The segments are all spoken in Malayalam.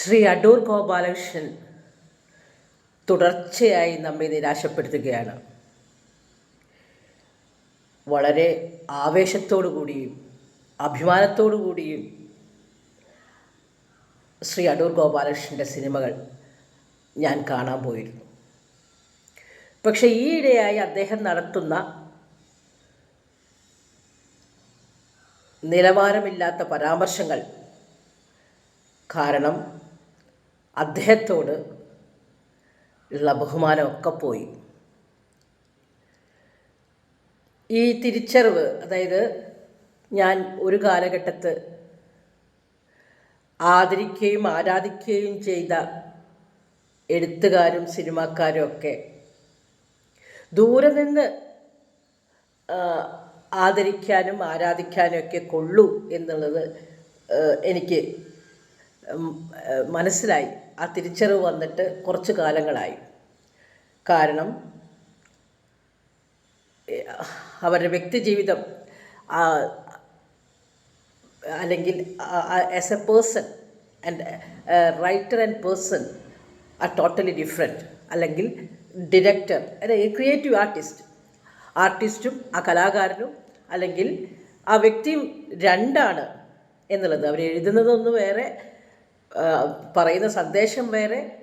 ശ്രീ അടൂർ ഗോപാലകൃഷ്ണൻ തുടർച്ചയായി നമ്മെ നിരാശപ്പെടുത്തുകയാണ്. വളരെ ആവേശത്തോടു കൂടിയും അഭിമാനത്തോടു കൂടിയും ശ്രീ അടൂർ ഗോപാലകൃഷ്ണന്റെ സിനിമകൾ ഞാൻ കാണാൻ പോയിരുന്നു. പക്ഷേ ഈയിടെയായി അദ്ദേഹം നടത്തുന്ന നിലവാരമില്ലാത്ത പരാമർശങ്ങൾ കാരണം അദ്ദേഹത്തോട് ഉള്ള ബഹുമാനമൊക്കെ പോയി. ഈ തിരിച്ചറിവ് അതായത് ഞാൻ ഒരു കാലഘട്ടത്ത് ആദരിക്കുകയും ആരാധിക്കുകയും ചെയ്ത എഴുത്തുകാരും സിനിമാക്കാരും ഒക്കെ ദൂരെ നിന്ന് ആദരിക്കാനും ആരാധിക്കാനും ഒക്കെ കൊള്ളൂ എന്നുള്ളത് എനിക്ക് മനസ്സിലായി. ആ തിരിച്ചറിവ് വന്നിട്ട് കുറച്ച് കാലങ്ങളായി. കാരണം അവരുടെ വ്യക്തിജീവിതം ജീവിതം അല്ലെങ്കിൽ as a person and writer and person are totally different അല്ലെങ്കിൽ ഡിറക്ടർ ക്രിയേറ്റീവ് ആർട്ടിസ്റ്റ് ആർട്ടിസ്റ്റും ആ കലാകാരനും അല്ലെങ്കിൽ ആ വ്യക്തിയും രണ്ടാണ് എന്നുള്ളത്. അവർ എഴുതുന്നതൊന്ന് വേറെ ആ, പറയുന്ന സന്ദേശം വേറെ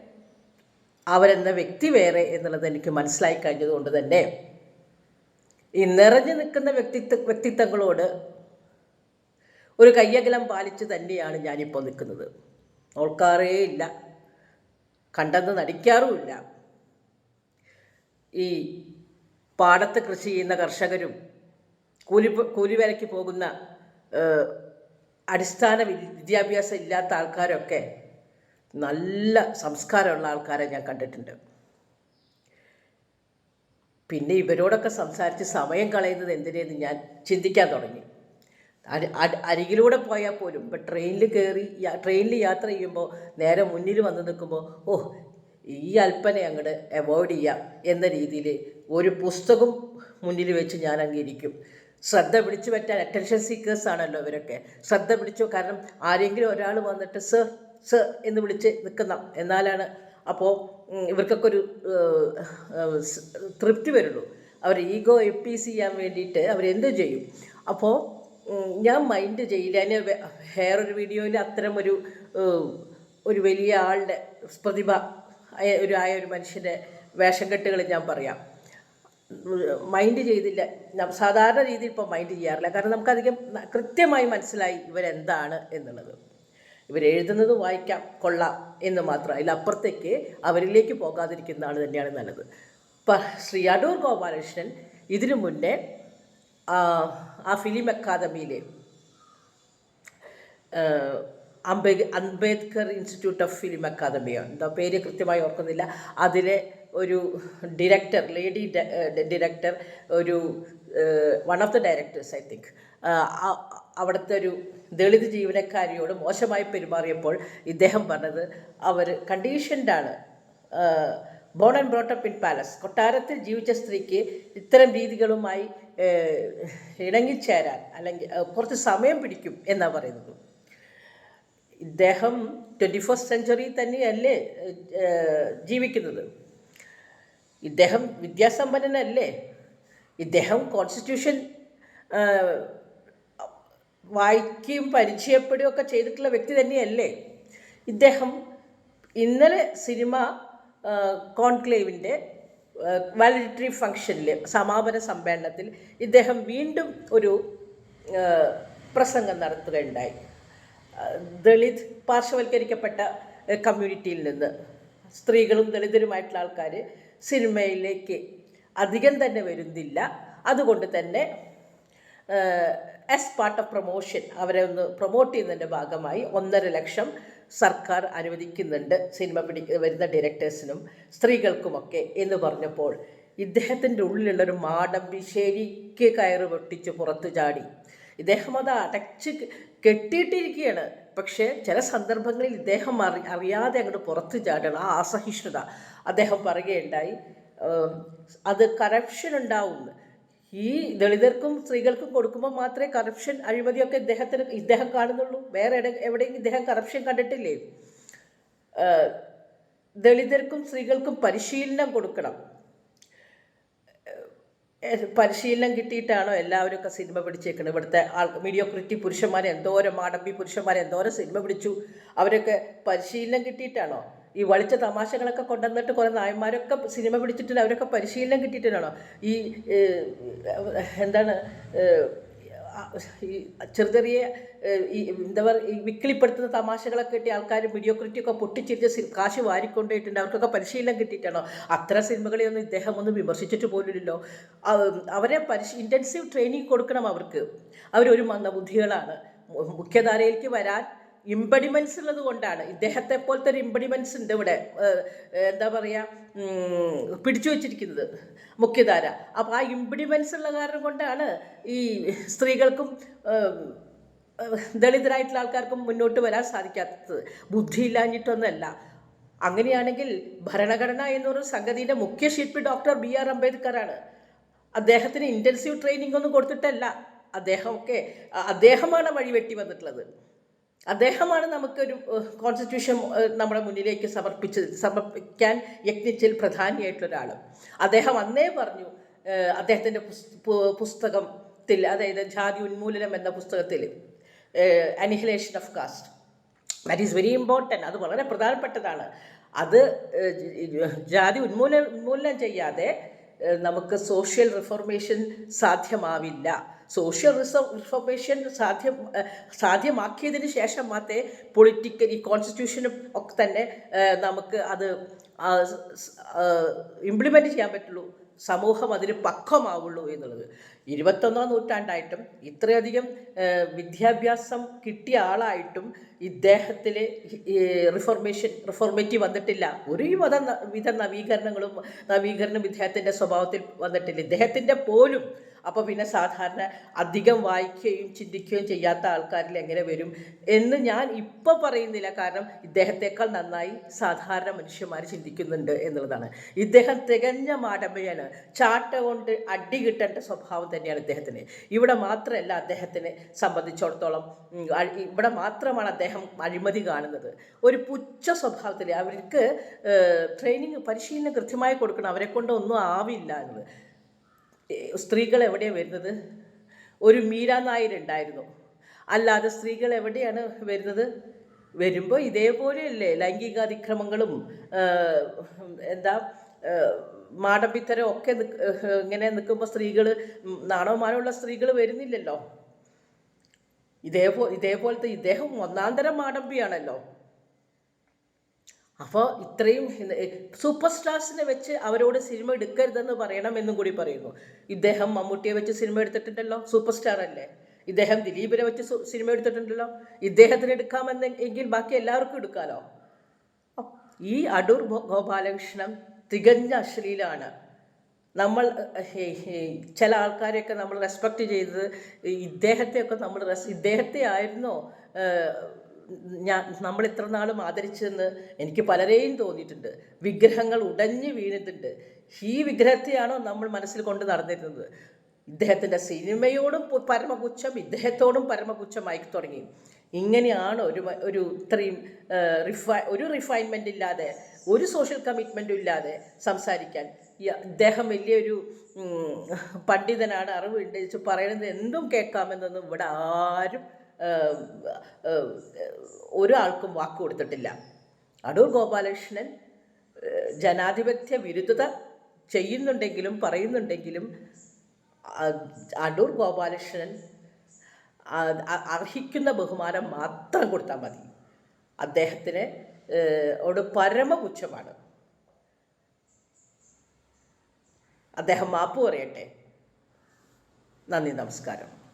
അവരെന്ന വ്യക്തി വേറെ എന്നുള്ളത് എനിക്ക് മനസ്സിലായി കഴിഞ്ഞതുകൊണ്ട് തന്നെ ഈ നിറഞ്ഞു നിൽക്കുന്ന വ്യക്തിത്വ വ്യക്തിത്വങ്ങളോട് ഒരു കയ്യകലം പാലിച്ച് തന്നെയാണ് ഞാനിപ്പോൾ നിൽക്കുന്നത്. ഓൾക്കാറേ ഇല്ല. കണ്ടെന്ന് നടിക്കാറുമില്ല. ഈ പാടത്ത് കൃഷി ചെയ്യുന്ന കർഷകരും കൂലി കൂലിവേലയ്ക്ക് പോകുന്ന അടിസ്ഥാന വിദ്യാഭ്യാസം ഇല്ലാത്ത ആൾക്കാരൊക്കെ നല്ല സംസ്കാരമുള്ള ആൾക്കാരെ ഞാൻ കണ്ടിട്ടുണ്ട്. പിന്നെ ഇവരോടൊക്കെ സംസാരിച്ച് സമയം കളയുന്നത് എന്തിനേന്ന് ഞാൻ ചിന്തിക്കാൻ തുടങ്ങി. അരി- അരി- അരികിലൂടെ പോയാൽ പോലും ഇപ്പം ട്രെയിനിൽ കയറി ട്രെയിനിൽ യാത്ര ചെയ്യുമ്പോൾ നേരെ മുന്നിൽ വന്ന് നിൽക്കുമ്പോൾ ഓ ഈ അല്പനെ അങ്ങോട്ട് അവോയ്ഡ് ചെയ്യാം എന്ന രീതിയിൽ ഒരു പുസ്തകം മുന്നിൽ വെച്ച് ഞാൻ അങ്ങിരിക്കും ശ്രദ്ധ പിടിച്ചു പറ്റാൻ അറ്റൻഷൻ സീക്കേഴ്സ് ആണല്ലോ ഇവരൊക്കെ. ശ്രദ്ധ പിടിച്ചു കാരണം ആരെങ്കിലും ഒരാൾ വന്നിട്ട് സർ സർ എന്ന് വിളിച്ച് നിൽക്കുന്ന എന്നാലാണ് അപ്പോൾ ഇവർക്കൊക്കെ ഒരു തൃപ്തി വരുള്ളൂ. അവർ ഈഗോ എപ്പീസ് ചെയ്യാൻ വേണ്ടിയിട്ട് അവരെന്ത് ചെയ്യും? അപ്പോൾ ഞാൻ മൈൻഡ് ചെയ്യില്ല. ഞാൻ വേറൊരു വീഡിയോയിൽ അത്തരം ഒരു ഒരു വലിയ ആളുടെ പ്രതിഭ ഒരു ആയ ഒരു മനുഷ്യന്റെ വേഷം കെട്ടുകൾ ഞാൻ പറയാം. മൈൻഡ് ചെയ്തില്ല. സാധാരണ രീതിയിൽ ഇപ്പോൾ മൈൻഡ് ചെയ്യാറില്ല. കാരണം നമുക്കധികം കൃത്യമായി മനസ്സിലായി ഇവരെന്താണ് എന്നുള്ളത്. ഇവരെഴുതുന്നത് വായിക്കാം കൊള്ളാം എന്ന് മാത്രം. അതിലപ്പുറത്തേക്ക് അവരിലേക്ക് പോകാതിരിക്കുന്നതാണ് തന്നെയാണ് നല്ലത്. ഇപ്പം ശ്രീ അടൂർ ഗോപാലകൃഷ്ണൻ ഇതിനു മുന്നേ ആ ഫിലിം അക്കാദമിയിലെ Ambedkar Ambedkar institute of film അക്കാദമിയോ എന്താ പേര് കൃത്യമായി ഓർക്കുന്നില്ല. അതിലെ ഒരു ഡിറക്ടർ ലേഡി ഡിറക്ടർ ഒരു one of the directors I think അവിടുത്തെ ഒരു ദളിത് ജീവനക്കാരിയോട് മോശമായി പെരുമാറിയപ്പോൾ ഇദ്ദേഹം പറഞ്ഞത് അവർ കണ്ടീഷൻഡാണ് born and brought up in palace കൊട്ടാരത്തിൽ ജീവിച്ച സ്ത്രീക്ക് ഇത്തരം രീതികളുമായി ഇണങ്ങിച്ചേരാൻ അല്ലെങ്കിൽ കുറച്ച് സമയം പിടിക്കും എന്നാണ് പറയുന്നത്. ഇദ്ദേഹം ട്വന്റി ഫസ്റ്റ് സെഞ്ചുറി തന്നെയല്ലേ ജീവിക്കുന്നത്. ഇദ്ദേഹം വിദ്യാസമ്പന്നനല്ലേ. ഇദ്ദേഹം കോൺസ്റ്റിറ്റ്യൂഷൻ വായിക്കുകയും പരിചയപ്പെടുകയും ഒക്കെ ചെയ്തിട്ടുള്ള വ്യക്തി തന്നെയല്ലേ. ഇദ്ദേഹം ഇന്നലെ സിനിമ കോൺക്ലേവിന്റെ വാലിഡിറ്ററി ഫംഗ്ഷനിൽ സമാപന സമ്മേളനത്തിൽ ഇദ്ദേഹം വീണ്ടും ഒരു പ്രസംഗം നടത്തുകയുണ്ടായി. ദളിത് പാർശ്വവൽക്കരിക്കപ്പെട്ട കമ്മ്യൂണിറ്റിയിൽ നിന്ന്. സ്ത്രീകളും ദളിതരുമായിട്ടുള്ള ആൾക്കാർ സിനിമയിലേക്ക് അധികം തന്നെ വരുന്നില്ല. അതുകൊണ്ട് തന്നെ എസ് പാർട്ട് ഓഫ് പ്രൊമോഷൻ അവരെ ഒന്ന് പ്രൊമോട്ട് ചെയ്യുന്നതിന്റെ ഭാഗമായി ഒന്നര ലക്ഷം സർക്കാർ അനുവദിക്കുന്നുണ്ട് സിനിമ പിടി വരുന്ന ഡയറക്ടേഴ്സിനും സ്ത്രീകൾക്കുമൊക്കെ എന്ന് പറഞ്ഞപ്പോൾ ഇദ്ദേഹത്തിന്റെ ഉള്ളിലുള്ളൊരു മാടമ്പി ശരിക്ക് കയറ് പൊട്ടിച്ച് പുറത്തു ചാടി. ഇദ്ദേഹം അത് അടച്ച് കെട്ടിയിട്ടിരിക്കുകയാണ് പക്ഷേ ചില സന്ദർഭങ്ങളിൽ ഇദ്ദേഹം അറി അറിയാതെ അങ്ങോട്ട് പുറത്ത് ചാടണം ആ അസഹിഷ്ണുത അദ്ദേഹം പറയുകയുണ്ടായി. അത് കറപ്ഷൻ ഉണ്ടാവും. ഈ ദളിതർക്കും സ്ത്രീകൾക്കും കൊടുക്കുമ്പോൾ മാത്രമേ കറപ്ഷൻ അഴിമതിയൊക്കെ ഇദ്ദേഹത്തിന് ഇദ്ദേഹം കാണുന്നുള്ളൂ. വേറെ എവിടെ എവിടെയും ഇദ്ദേഹം കറപ്ഷൻ കണ്ടിട്ടില്ലേ? ദളിതർക്കും സ്ത്രീകൾക്കും പരിശീലനം കൊടുക്കണം. പരിശീലനം കിട്ടിയിട്ടാണോ എല്ലാവരും സിനിമ പിടിച്ചേക്കുന്നത് ഇവിടുത്തെ ആൾ മീഡിയോക്രിറ്റി പുരുഷന്മാരെ എന്തോരം മാടമ്പി പുരുഷന്മാരെ എന്തോരം സിനിമ പിടിച്ചു? അവരൊക്കെ പരിശീലനം കിട്ടിയിട്ടാണോ? ഈ വളിച്ച തമാശകളൊക്കെ കൊണ്ടുവന്നിട്ട് കുറേ നായന്മാരൊക്കെ സിനിമ പിടിച്ചിട്ട് അവരൊക്കെ പരിശീലനം കിട്ടിയിട്ടാണോ? ഈ എന്താണ് ഈ ചെറിയ ചെറിയ ഈ എന്താ പറയുക ഈ വിക്കിളിപ്പെടുത്തുന്ന തമാശകളൊക്കെ കിട്ടിയ ആൾക്കാർ മീഡിയോക്രിറ്റി ഒക്കെ പൊട്ടിച്ചിരിച്ച് കാശ് വാരിക്കൊണ്ടിട്ടുണ്ട് അവർക്കൊക്കെ പരിശീലനം കിട്ടിയിട്ടാണോ? അത്ര സിനിമകളെയൊന്നും ഇദ്ദേഹം ഒന്നും വിമർശിച്ചിട്ട് പോലുമില്ലല്ലോ. അവരെ പരിശീ ഇന്റൻസീവ് ട്രെയിനിങ് കൊടുക്കണം അവർക്ക്. അവരൊരു മന്ദബുദ്ധികളാണ്. മുഖ്യധാരയിലേക്ക് വരാൻ ഇമ്പഡിമെൻസ് ഉള്ളത് കൊണ്ടാണ് ഇദ്ദേഹത്തെ പോലത്തെ ഒരു ഇമ്പഡിമെൻസ് ഉണ്ട് ഇവിടെ എന്താ പറയുക പിടിച്ചു വച്ചിരിക്കുന്നത് മുഖ്യധാര. അപ്പോൾ ആ ഇമ്പഡിമെൻസ് ഉള്ള കാരണം കൊണ്ടാണ് ഈ സ്ത്രീകൾക്കും ദളിതരായിട്ടുള്ള ആൾക്കാർക്കും മുന്നോട്ട് വരാൻ സാധിക്കാത്തത്. ബുദ്ധിയില്ലാഞ്ഞിട്ടൊന്നല്ല. അങ്ങനെയാണെങ്കിൽ ഭരണഘടന എന്നൊരു സംഗതിയുടെ മുഖ്യ ശില്പി ഡോക്ടർ ബി ആർ അംബേദ്കറാണ്. അദ്ദേഹത്തിന് ഇന്റൻസീവ് ട്രെയിനിങ് ഒന്നും കൊടുത്തിട്ടല്ല. അദ്ദേഹമൊക്കെ അദ്ദേഹമാണ് വഴിവെട്ടി വന്നിട്ടുള്ളത്. അദ്ദേഹമാണ് നമുക്കൊരു കോൺസ്റ്റിറ്റ്യൂഷൻ നമ്മുടെ മുന്നിലേക്ക് സമർപ്പിച്ചത് സമർപ്പിക്കാൻ യത്നിച്ചതിൽ പ്രധാനിയായിട്ടുള്ള ഒരാൾ അദ്ദേഹം അന്നേ പറഞ്ഞു അദ്ദേഹത്തിന്റെ പുസ്തകത്തിൽ അതായത് ജാതി ഉന്മൂലനം എന്ന പുസ്തകത്തിൽ annihilation of caste that is very important അത് വളരെ പ്രധാനപ്പെട്ടതാണ്. അത് ജാതി ഉന്മൂലനം ഉന്മൂലനം ചെയ്യാതെ നമുക്ക് സോഷ്യൽ റിഫോർമേഷൻ സാധ്യമാവില്ല. സോഷ്യൽ റിഫോർമേഷൻ സാധ്യം സാധ്യമാക്കിയതിന് ശേഷം മാത്രമേ പൊളിറ്റിക്കൽ ഈ കോൺസ്റ്റിറ്റ്യൂഷനും ഒക്കെ തന്നെ നമുക്ക് അത് ഇംപ്ലിമെന്റ് ചെയ്യാൻ പറ്റുള്ളൂ. സമൂഹം അതിന് പക്വമാവുള്ളൂ എന്നുള്ളത്. ഇരുപത്തൊന്നാം നൂറ്റാണ്ടായിട്ടും ഇത്രയധികം വിദ്യാഭ്യാസം കിട്ടിയ ആളായിട്ടും ഇദ്ദേഹത്തിൽ റിഫോർമേഷൻ റിഫോർമേറ്റീവ് വന്നിട്ടില്ല. ഒരു വിധ വിധ നവീകരണങ്ങളും നവീകരണം ഇദ്ദേഹത്തിന്റെ സ്വഭാവത്തിൽ വന്നിട്ടില്ല. ഇദ്ദേഹത്തിന്റെ പോലും അപ്പോൾ പിന്നെ സാധാരണ അധികം വായിക്കുകയും ചിന്തിക്കുകയും ചെയ്യാത്ത ആൾക്കാരിൽ എങ്ങനെ വരും എന്ന് ഞാൻ ഇപ്പോൾ പറയുന്നില്ല. കാരണം ഇദ്ദേഹത്തെക്കാൾ നന്നായി സാധാരണ മനുഷ്യന്മാർ ചിന്തിക്കുന്നുണ്ട് എന്നുള്ളതാണ്. ഇദ്ദേഹം തികഞ്ഞ മാടമ്പയാണ്. ചാട്ട കൊണ്ട് അടി കിട്ടേണ്ട സ്വഭാവം തന്നെയാണ് ഇദ്ദേഹത്തിന്. ഇവിടെ മാത്രമല്ല അദ്ദേഹത്തിനെ സംബന്ധിച്ചിടത്തോളം ഇവിടെ മാത്രമാണ് അദ്ദേഹം അഴിമതി കാണുന്നത്. ഒരു പുച്ഛ സ്വഭാവത്തിൽ അവർക്ക് ട്രെയിനിങ് പരിശീലനം കൃത്യമായി കൊടുക്കണം. അവരെ കൊണ്ട് ഒന്നും ആവില്ല എന്നുള്ളത്. സ്ത്രീകൾ എവിടെയാണ് വരുന്നത്? ഒരു മീര നായർ ഉണ്ടായിരുന്നു. അല്ലാതെ സ്ത്രീകൾ എവിടെയാണ് വരുന്നത്? വരുമ്പോൾ ഇതേപോലെയല്ലേ ലൈംഗിക അതിക്രമങ്ങളും എന്താ മാടമ്പിത്തരം ഒക്കെ ഇങ്ങനെ നിൽക്കുമ്പോൾ സ്ത്രീകൾ നാണോ മാനമുള്ള സ്ത്രീകൾ വരുന്നില്ലല്ലോ. ഇതേപോ ഇതേപോലത്തെ ഇദ്ദേഹം ഒന്നാന്തരം മാടമ്പിയാണല്ലോ. അപ്പോൾ ഇത്രയും സൂപ്പർ സ്റ്റാർസിനെ വെച്ച് അവരോട് സിനിമ എടുക്കരുതെന്ന് പറയണമെന്നും കൂടി പറയുന്നു. ഇദ്ദേഹം മമ്മൂട്ടിയെ വെച്ച് സിനിമ എടുത്തിട്ടുണ്ടല്ലോ സൂപ്പർ സ്റ്റാർ അല്ലേ? ഇദ്ദേഹം ദിലീപിനെ വെച്ച് സിനിമ എടുത്തിട്ടുണ്ടല്ലോ. ഇദ്ദേഹത്തിന് എടുക്കാമെന്നെങ്കിൽ ബാക്കി എല്ലാവർക്കും എടുക്കാലോ? ഈ അടൂർ ഗോപാലകൃഷ്ണൻ തികഞ്ഞ അശ്ലീലാണ്. നമ്മൾ ചില ആൾക്കാരെയൊക്കെ നമ്മൾ റെസ്പെക്റ്റ് ചെയ്തത് ഇദ്ദേഹത്തെയൊക്കെ നമ്മൾ റെസ് ഇദ്ദേഹത്തെ ആയിരുന്നോ ഞാൻ നമ്മൾ ഇത്ര നാളും ആദരിച്ചതെന്ന് എനിക്ക് പലരെയും തോന്നിയിട്ടുണ്ട്. വിഗ്രഹങ്ങൾ ഉടഞ്ഞു വീണിട്ടുണ്ട്. ഈ വിഗ്രഹത്തെയാണോ നമ്മൾ മനസ്സിൽ കൊണ്ട് നടന്നിരുന്നത്? ഇദ്ദേഹത്തിന്റെ സിനിമയോടും പരമപുച്ഛം ഇദ്ദേഹത്തോടും പരമപുച്ഛമായി തുടങ്ങി. ഇങ്ങനെയാണ് ഒരു ഒരു ഇത്രയും റിഫൈ ഒരു റിഫൈൻമെന്റ് ഇല്ലാതെ ഒരു സോഷ്യൽ കമ്മിറ്റ്മെന്റും ഇല്ലാതെ സംസാരിക്കാൻ. ഇദ്ദേഹം വലിയൊരു പണ്ഡിതനാണ്. അറിവുണ്ട് പറയുന്നത് എന്തും കേൾക്കാമെന്നൊന്നും ഇവിടെ ആരും ഒരാൾക്കും വാക്ക് കൊടുത്തിട്ടില്ല. അടൂർ ഗോപാലകൃഷ്ണൻ ജനാധിപത്യ വിരുദ്ധത ചെയ്യുന്നുണ്ടെങ്കിലും പറയുന്നുണ്ടെങ്കിലും അടൂർ ഗോപാലകൃഷ്ണൻ അർഹിക്കുന്ന ബഹുമാനം മാത്രം കൊടുത്താൽ മതി. അദ്ദേഹത്തിന് ഓട് പരമപുച്ഛമാണ്. അദ്ദേഹം മാപ്പ് പറയട്ടെ. നന്ദി നമസ്കാരം.